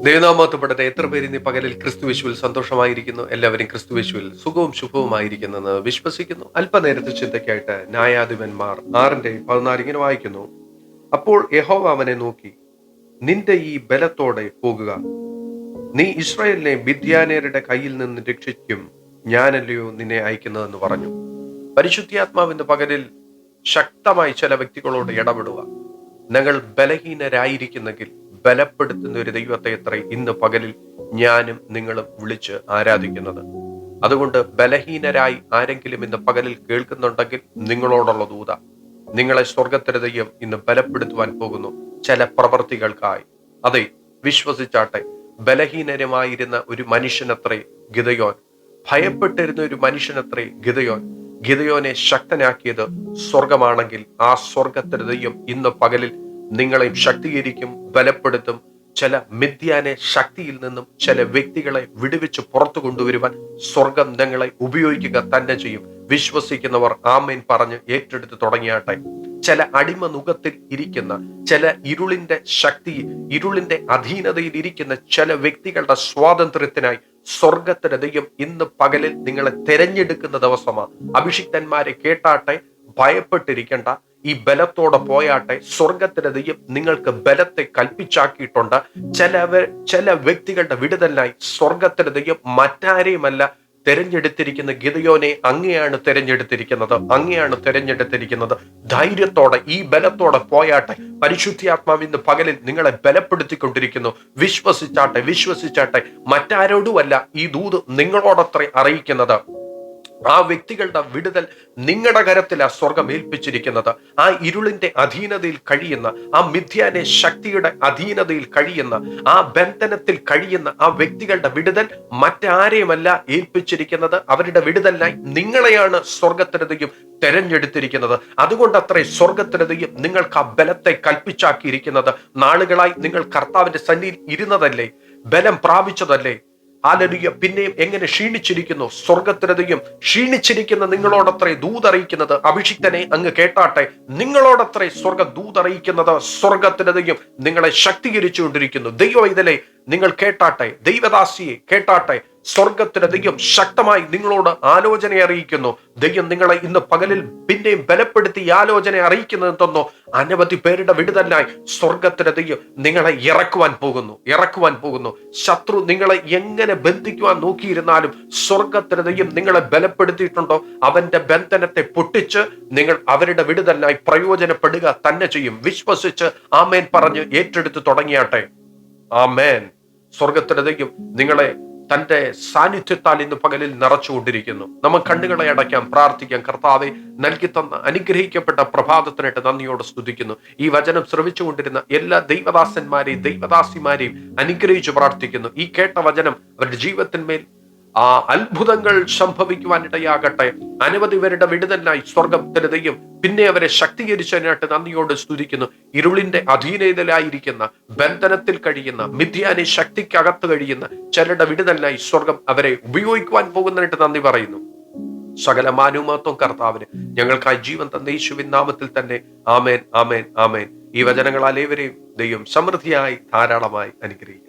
ദൈവനാമത്തപ്പെടട്ടെ എത്ര പേര് ഇന്ന് പകലിൽ ക്രിസ്തു വിശുവിൽ സന്തോഷമായിരിക്കുന്നു? എല്ലാവരും ക്രിസ്തു വിശുവിൽ സുഖവും ശുഭവുമായിരിക്കുന്നെന്ന് വിശ്വസിക്കുന്നു. അല്പനേരത്തെ ചിന്തയ്ക്കായിട്ട് ന്യായാധിപന്മാർ ആറിന്റെ പതിനാല് ഇങ്ങനെ വായിക്കുന്നു. അപ്പോൾ യഹോവ അവനെ നോക്കി നിന്റെ ഈ ബലത്തോടെ പോകുക. നീ ഇസ്രായേലിനെ വിദ്യാനേരുടെ കയ്യിൽ നിന്ന് രക്ഷിക്കും. ഞാനല്ലയോ നിന്നെ അയക്കുന്നതെന്ന് പറഞ്ഞു. പരിശുദ്ധിയാത്മാവിന്റെ പകലിൽ ശക്തമായി ചില വ്യക്തികളോട് ഇടപെടുക. നിങ്ങൾ ബലഹീനരായിരിക്കുന്നെങ്കിൽ ബലപ്പെടുത്തുന്ന ഒരു ദൈവത്തെ എത്ര ഇന്ന് പകലിൽ ഞാനും നിങ്ങളും വിളിച്ച് ആരാധിക്കുന്നത്. അതുകൊണ്ട് ബലഹീനരായി ആരെങ്കിലും ഇന്ന് പകലിൽ കേൾക്കുന്നുണ്ടെങ്കിൽ നിങ്ങളോടുള്ള ദൂത. നിങ്ങളെ സ്വർഗത്തിലെ ദൈവം ഇന്ന് ബലപ്പെടുത്തുവാൻ പോകുന്നു ചില പ്രവർത്തികൾക്കായി. അതെ വിശ്വസിച്ചാട്ടെ ബലഹീനരുമായിരുന്ന ഒരു മനുഷ്യനത്രേ ഗിതയോൻ ഭയപ്പെട്ടിരുന്ന ഒരു മനുഷ്യനത്രേ ഗിതയോൻ ഗിതയോനെ ശക്തനാക്കിയത് സ്വർഗമാണെങ്കിൽ ആ സ്വർഗത്തിന്റെ ദൈവം ഇന്ന് പകലിൽ നിങ്ങളെയും ശക്തീകരിക്കും ബലപ്പെടുത്തും. ചില മിഥ്യാനെ ശക്തിയിൽ നിന്നും ചില വ്യക്തികളെ വിടുവിച്ച് പുറത്തു കൊണ്ടുവരുവാൻ സ്വർഗം നിങ്ങളെ ഉപയോഗിക്കുക തന്നെ ചെയ്യും. വിശ്വസിക്കുന്നവർ ആമേൻ പറഞ്ഞ് ഏറ്റെടുത്ത് തുടങ്ങിയാട്ടെ. ചില അടിമ നുഖത്തിൽ ഇരിക്കുന്ന ചില ഇരുളിന്റെ ശക്തി ഇരുളിന്റെ അധീനതയിൽ ഇരിക്കുന്ന ചില വ്യക്തികളുടെ സ്വാതന്ത്ര്യത്തിനായി സ്വർഗത്തിന് ദൈവം ഇന്ന് പകലിൽ നിങ്ങളെ തെരഞ്ഞെടുക്കുന്ന ദിവസമാണ്. അഭിഷിക്തന്മാരെ കേട്ടാട്ടെ ഭയപ്പെട്ടിരിക്കേണ്ട. ഈ ബലത്തോടെ പോയാട്ടെ സ്വർഗത്തിന്റെ ദൈവം നിങ്ങൾക്ക് ബലത്തെ കൽപ്പിച്ചാക്കിയിട്ടുണ്ട്. ചില ചില വ്യക്തികളുടെ വിടുതലായി സ്വർഗത്തിന്റെ ദൈവം മറ്റാരെയുമല്ല തെരഞ്ഞെടുത്തിരിക്കുന്ന ഗിതയോനെ അങ്ങയാണ് തെരഞ്ഞെടുത്തിരിക്കുന്നത് അങ്ങയാണ് തെരഞ്ഞെടുത്തിരിക്കുന്നത്. ധൈര്യത്തോടെ ഈ ബലത്തോടെ പോയാട്ടെ. പരിശുദ്ധിയാത്മാവ് ഇന്ന് പകലിൽ നിങ്ങളെ ബലപ്പെടുത്തിക്കൊണ്ടിരിക്കുന്നു. വിശ്വസിച്ചാട്ടെ വിശ്വസിച്ചാട്ടെ. മറ്റാരോടുമല്ല ഈ ദൂത് നിങ്ങളോടത്ര അറിയിക്കുന്നത്. ആ വ്യക്തികളുടെ വിടുതൽ നിങ്ങളുടെ കരത്തിലാ സ്വർഗം ഏൽപ്പിച്ചിരിക്കുന്നത്. ആ ഇരുളിന്റെ അധീനതയിൽ കഴിയുന്ന ആ മിഥ്യാനെ ശക്തിയുടെ അധീനതയിൽ കഴിയുന്ന ആ ബന്ധനത്തിൽ കഴിയുന്ന ആ വ്യക്തികളുടെ വിടുതൽ മറ്റാരെയുമല്ല ഏൽപ്പിച്ചിരിക്കുന്നത്. അവരുടെ വിടുതലിനായി നിങ്ങളെയാണ് സ്വർഗത്തിനതയും തെരഞ്ഞെടുത്തിരിക്കുന്നത്. അതുകൊണ്ട് അത്രേ സ്വർഗത്തിനതയും നിങ്ങൾക്ക് ആ ബലത്തെ കൽപ്പിച്ചാക്കിയിരിക്കുന്നത്. നാളുകളായി നിങ്ങൾ കർത്താവിന്റെ സന്നിധിയിൽ ഇരുന്നതല്ലേ? ബലം പ്രാപിച്ചതല്ലേ? ആലരിയ പിന്നെയും എങ്ങനെ ക്ഷീണിച്ചിരിക്കുന്നു? സ്വർഗത്തിനതയും ക്ഷീണിച്ചിരിക്കുന്ന നിങ്ങളോടത്രേ ദൂതറിയിക്കുന്നത് അഭിഷിക്തനെ അങ്ങ് കേട്ടാട്ടെ. നിങ്ങളോടത്രേ സ്വർഗ ദൂതറിയിക്കുന്നത് സ്വർഗത്തിനതയും നിങ്ങളെ ശക്തീകരിച്ചുകൊണ്ടിരിക്കുന്നു. ദൈവം ഇതിലെ നിങ്ങൾ കേട്ടാട്ടെ ദൈവദാസിയെ കേട്ടാട്ടെ സ്വർഗത്തിന് ദൈവം ശക്തമായി നിങ്ങളോട് ആലോചന അറിയിക്കുന്നു. ദൈവം നിങ്ങളെ ഇന്ന് പകലിൽ പിന്നെയും ബലപ്പെടുത്തി ആലോചന അറിയിക്കുന്നത് തന്നോ അനവധി പേരുടെ വിടുതലായി സ്വർഗത്തിന് ദൈവം നിങ്ങളെ ഇറക്കുവാൻ പോകുന്നു ഇറക്കുവാൻ പോകുന്നു. ശത്രു നിങ്ങളെ എങ്ങനെ ബന്ധിക്കുവാൻ നോക്കിയിരുന്നാലും സ്വർഗത്തിന് ദൈവം നിങ്ങളെ ബലപ്പെടുത്തിയിട്ടുണ്ടോ? അവന്റെ ബന്ധനത്തെ പൊട്ടിച്ച് നിങ്ങൾ അവരുടെ വിടുതലായി പ്രയോജനപ്പെടുക തന്നെ ചെയ്യും. വിശ്വസിച്ച് ആമേൻ പറഞ്ഞ് ഏറ്റെടുത്ത് തുടങ്ങിയാട്ടെ. ആമേൻ. സ്വർഗത്തിന് ദൈവം നിങ്ങളെ തന്റെ സാന്നിധ്യത്താൽ ഇന്ന് പകലിൽ നിറച്ചുകൊണ്ടിരിക്കുന്നു. നമ്മൾ കണ്ണുകളെ അടയ്ക്കാം പ്രാർത്ഥിക്കാം കർത്താവെ നൽകി തന്ന അനുഗ്രഹിക്കപ്പെട്ട പ്രഭാതത്തിനായിട്ട് നന്ദിയോട് സ്തുതിക്കുന്നു. ഈ വചനം ശ്രമിച്ചുകൊണ്ടിരുന്ന എല്ലാ ദൈവദാസന്മാരെയും ദൈവദാസിമാരെയും അനുഗ്രഹിച്ചു പ്രാർത്ഥിക്കുന്നു. ഈ കേട്ട വചനം അവരുടെ ജീവിതത്തിന്മേൽ ആ അത്ഭുതങ്ങൾ സംഭവിക്കുവാൻ ഇടയാകട്ടെ അനവധി പേരുടെ വിടുതലായി സ്വർഗം തരുതയും പിന്നെ അവരെ ശക്തീകരിച്ചതിനായിട്ട് നന്ദിയോട് സ്തുതിക്കുന്നു. ഇരുളിന്റെ അധീനതയിലായിരിക്കുന്ന ബന്ധനത്തിൽ കഴിയുന്ന മിഥ്യാനെ ശക്തിക്കകത്ത് കഴിയുന്ന ചിലരുടെ വിടുതലായി സ്വർഗം അവരെ ഉപയോഗിക്കുവാൻ പോകുന്നതിനായിട്ട് നന്ദി പറയുന്നു. സകല മാനുമത്വം കർത്താവിന്. ഞങ്ങൾക്കായി ജീവൻ തന്ന യേശുവിൻ നാമത്തിൽ തന്നെ ആമേൻ ആമേൻ ആമേൻ. ഈ വചനങ്ങളാൽ ഏവരെയും ദൈവം സമൃദ്ധിയായി ധാരാളമായി അനുഗ്രഹിക്കും